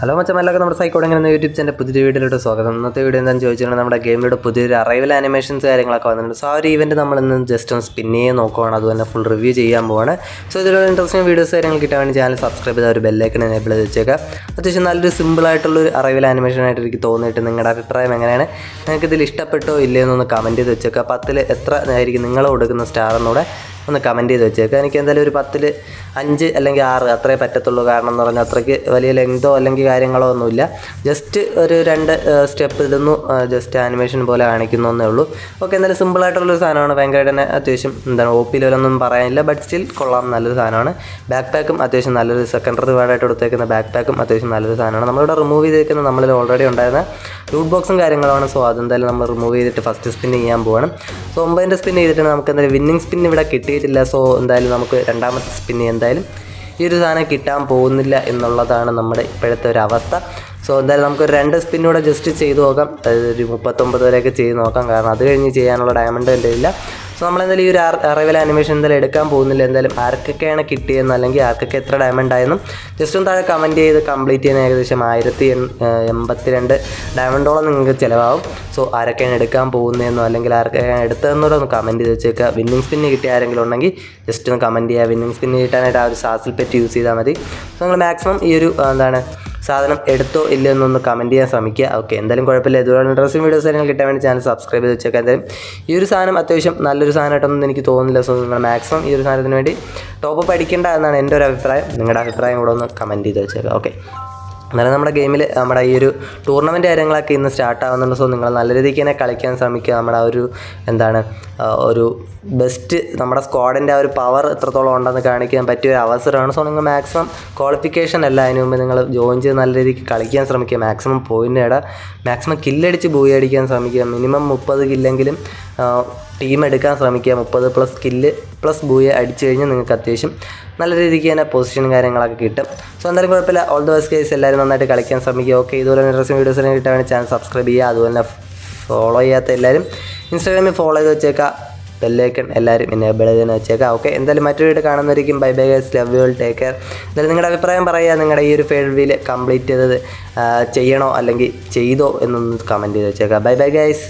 Hello മച്ചമല്ലൊക്കെ നമ്മുടെ സൈക്കോഡ് എങ്ങനെ YouTube channel പുതിയ വീഡിയോയിലോട്ട് സ്വാഗതം. ഇന്നത്തെ വീഡിയോ എന്താണെന്ന് ചോദിച്ചിട്ടുണ്ടെങ്കിൽ നമ്മുടെ ഗെയിമിലൂടെ പുതിയൊരു അറൈവൽ ആനിമേഷൻസ് കാര്യങ്ങളൊക്കെ വന്നിട്ടുണ്ട്. സോ ആ ഒരു ഇവന്റ് നമ്മൾ ഇന്ന് ജസ്റ്റ് ഒന്ന് സ്പിൻ നോക്കുകയാണ് നോക്കുവാണ്. അതുപോലെ ഫുൾ റിവ്യൂ ചെയ്യാൻ പോവാണ്. സോ ഇതിലുള്ള ഇൻട്രസ്റ്റിംഗ് വീഡിയോസ് കാര്യങ്ങൾ കിട്ടാൻ വേണ്ടി ചാനൽ സബ്സ്ക്രൈബ് ചെയ്ത ഒരു ബെല്ലൈക്കൺ എനേബിൾ ചെയ്ത് വെച്ചേക്കാം അത്യാവശ്യം നല്ലൊരു സിമ്പിളായിട്ടുള്ളൊരു അറൈവൽ ആനിമേഷൻ ആയിട്ട് എനിക്ക് തോന്നിയിട്ട് നിങ്ങളുടെ അഭിപ്രായം എങ്ങനെയാണ്? നിങ്ങൾക്ക് ഇതിൽ ഇഷ്ടപ്പെട്ടോ ഇല്ലയോ എന്നൊന്ന് കമന്റ് ചെയ്ത് വെച്ചേക്കാം പത്തിൽ എത്ര ആയിരിക്കും നിങ്ങൾ കൊടുക്കുന്ന സ്റ്റാർ എന്നൂടെ ഒന്ന് കമന്റ് ചെയ്ത് വെച്ചേക്കുക എനിക്ക് എന്തായാലും ഒരു പത്തിൽ അഞ്ച് അല്ലെങ്കിൽ ആറ് അത്രേ പറ്റത്തുള്ളൂ. കാരണം എന്ന് പറഞ്ഞാൽ അത്രയ്ക്ക് വലിയ ലെങ്തോ അല്ലെങ്കിൽ കാര്യങ്ങളോ ഒന്നുമില്ല. ജസ്റ്റ് ഒരു രണ്ട് സ്റ്റെപ്പ് ഇടുന്നു. ജസ്റ്റ് ആനിമേഷൻ പോലെ കാണിക്കുന്നു എന്നേ ഉള്ളൂ. ഓക്കെ എന്തായാലും സിമ്പിളായിട്ടുള്ളൊരു സാധനമാണ്. ഭയങ്കരമായിട്ട് തന്നെ അത്യാവശ്യം എന്താണ് ഒ പിയിലൊന്നും പറയാനില്ല. ബട്ട് സ്റ്റിൽ കൊള്ളാം നല്ലൊരു സാധനമാണ്. ബാക്ക് പാക്കും അത്യാവശ്യം നല്ലൊരു സെക്കൻഡറി റിവാർഡായിട്ട് കൊടുത്തേക്കുന്ന ബാക്ക് പാക്കും അത്യാവശ്യം നല്ലൊരു സാധനമാണ്. നമ്മളിവിടെ റിമൂവ് ചെയ്തേക്കുന്ന നമ്മളിൽ ഓൾറെഡി ഉണ്ടായിരുന്ന റൂട്ട് ബോക്സും കാര്യങ്ങളാണ്. സോ അതെന്തായാലും നമ്മൾ റിമൂവ് ചെയ്തിട്ട് ഫസ്റ്റ് സ്പിൻ ചെയ്യാൻ പോകണം സോ ഒമ്പതിന്റെ സ്പിൻ ചെയ്തിട്ട് നമുക്ക് എന്തായാലും വിന്നിംഗ് സ്പിൻ ഇവിടെ കിട്ടിയിട്ടില്ല. സോ എന്തായാലും നമുക്ക് രണ്ടാമത്തെ സ്പിൻ എന്തായാലും ഈ ഒരു സാധനം കിട്ടാൻ പോകുന്നില്ല എന്നുള്ളതാണ് നമ്മുടെ ഇപ്പോഴത്തെ ഒരു അവസ്ഥ. സോ എന്തായാലും നമുക്ക് രണ്ട് സ്പിന്നൂടെ ജസ്റ്റ് ചെയ്ത് നോക്കാം. അതായത് ഒരു മുപ്പത്തൊമ്പത് വരെയൊക്കെ ചെയ്ത് നോക്കാം. കാരണം അത് കഴിഞ്ഞ് ചെയ്യാനുള്ള ഡയമണ്ട് എന്റെ ഇല്ല സോ നമ്മളെന്തായാലും ഈ ഒരു അറൈവൽ ആനിമേഷൻ എന്തായാലും എടുക്കാൻ പോകുന്നില്ല. എന്തായാലും ആർക്കൊക്കെയാണ് കിട്ടിയെന്ന് അല്ലെങ്കിൽ ആർക്കൊക്കെ എത്ര ഡയമണ്ട് ആയെന്നും ജസ്റ്റ് ഒന്ന് താഴെ കമന്റ് ചെയ്ത് കംപ്ലീറ്റ് ചെയ്യുന്ന ഏകദേശം ആയിരത്തി എൺപത്തി രണ്ട് ഡയമണ്ടോളം നിങ്ങൾക്ക് ചിലവാകും. സോ ആരൊക്കെയാണ് എടുക്കാൻ പോകുന്നതെന്നോ അല്ലെങ്കിൽ ആരൊക്കെയാണ് എടുത്തതെന്നോടെ ഒന്ന് കമന്റ് ചെയ്ത് വെച്ചേക്കുക. വിന്നിങ് സ്പിന്ന് കിട്ടിയ ആരെങ്കിലും ഉണ്ടെങ്കിൽ ജസ്റ്റ് ഒന്ന് കമന്റ് ചെയ്യുക. വിന്നിങ് സ്പിന്ന് കിട്ടാനായിട്ട് ആ ഒരു സാസിൽ പെറ്റ് യൂസ് ചെയ്താൽ മതി. സോ നിങ്ങൾ മാക്സിമം ഈ ഒരു എന്താണ് സാധനം എടുത്തോ ഇല്ലയോ എന്നൊന്ന് കമന്റ് ചെയ്യാൻ ശ്രമിക്കുക. ഓക്കെ എന്തായാലും കുഴപ്പമില്ല. ഇതുപോലെ ഇൻട്രസ്റ്റിംഗ് വീഡിയോസ് കാര്യങ്ങൾ കിട്ടാൻ വേണ്ടി ചാനൽ സബ്സ്ക്രൈബ് ചെയ്ത് വെച്ചേക്കാം. എന്തായാലും ഈ ഒരു സാധനം അത്യാവശ്യം നല്ലൊരു സാധനമായിട്ടൊന്നും എനിക്ക് തോന്നുന്നില്ല. സോ നിങ്ങൾ മാക്സിമം ഈ ഒരു സാധനത്തിന് വേണ്ടി ടോപ്പ് പഠിക്കേണ്ട എന്നാണ് എന്റെ ഒരു അഭിപ്രായം. നിങ്ങളുടെ അഭിപ്രായം കൂടെ ഒന്ന് കമന്റ് ചെയ്ത് വെച്ചേക്കാം. ഓക്കെ എന്നാലും നമ്മുടെ ഗെയിമിൽ നമ്മുടെ ഈ ഒരു ടൂർണമെന്റ് കാര്യങ്ങളൊക്കെ ഇന്ന് സ്റ്റാർട്ട് ആവുന്നുണ്ട്. സോ നിങ്ങൾ നല്ല രീതിക്ക് തന്നെ കളിക്കാൻ ശ്രമിക്കുക. നമ്മുടെ ആ ഒരു എന്താണ് ഒരു ബെസ്റ്റ് നമ്മുടെ സ്ക്വാഡിന്റെ ആ ഒരു പവർ എത്രത്തോളം ഉണ്ടെന്ന് കാണിക്കാൻ പറ്റിയ ഒരു അവസരമാണ്. സോ നിങ്ങൾ മാക്സിമം ക്വാളിഫിക്കേഷൻ അല്ല അതിന് മുമ്പ് നിങ്ങൾ ജോയിൻ ചെയ്ത് നല്ല രീതിക്ക് കളിക്കാൻ ശ്രമിക്കുക. മാക്സിമം പോയിന്റ് ഇട മാക്സിമം കില്ലടിച്ച് ബൂയി അടിക്കാൻ ശ്രമിക്കുക. മിനിമം മുപ്പത് കില്ലെങ്കിലും ടീം എടുക്കാൻ ശ്രമിക്കുക. മുപ്പത് പ്ലസ് സ്കില്ല് പ്ലസ് ബൂയെ അടിച്ചു കഴിഞ്ഞാൽ നിങ്ങൾക്ക് അത്യാവശ്യം നല്ല രീതിക്ക് തന്നെ പൊസിഷനും കാര്യങ്ങളൊക്കെ കിട്ടും. സോ എന്തായാലും കുഴപ്പമില്ല. ഓൾ ദ ബെസ്റ്റ് കേസ് എല്ലാവരും നന്നായിട്ട് കളിക്കാൻ ശ്രമിക്കുക. ഓക്കെ ഇതുപോലെ ഇൻട്രസ്റ്റിംഗ് വീഡിയോസ് കിട്ടാൻ വേണ്ടി ചാനൽ സബ്സ്ക്രൈബ് ചെയ്യുക. അതുപോലെ ഫോളോ ചെയ്യാത്ത എല്ലാവരും ഇൻസ്റ്റാഗ്രാമിൽ ഫോളോ ചെയ്ത് വെച്ചേക്കുക. ബെല്ലേക്കൺ എല്ലാവരും എനേബിൾ ചെയ്ത് വെച്ചേക്കാം ഓക്കെ എന്തായാലും മറ്റൊരു video കാണുന്നവരിക്കും bye bye guys love you take care എന്തായാലും നിങ്ങളുടെ അഭിപ്രായം പറയുക. നിങ്ങളുടെ ഈ ഒരു ഫേഡ് വീൽ കംപ്ലീറ്റ് ചെയ്തത് ചെയ്യണോ? അല്ലെങ്കിൽ ചെയ്തോ എന്നൊന്ന് കമന്റ് ചെയ്ത് വെച്ചേക്കാം ബൈ ബൈ ഗൈസ്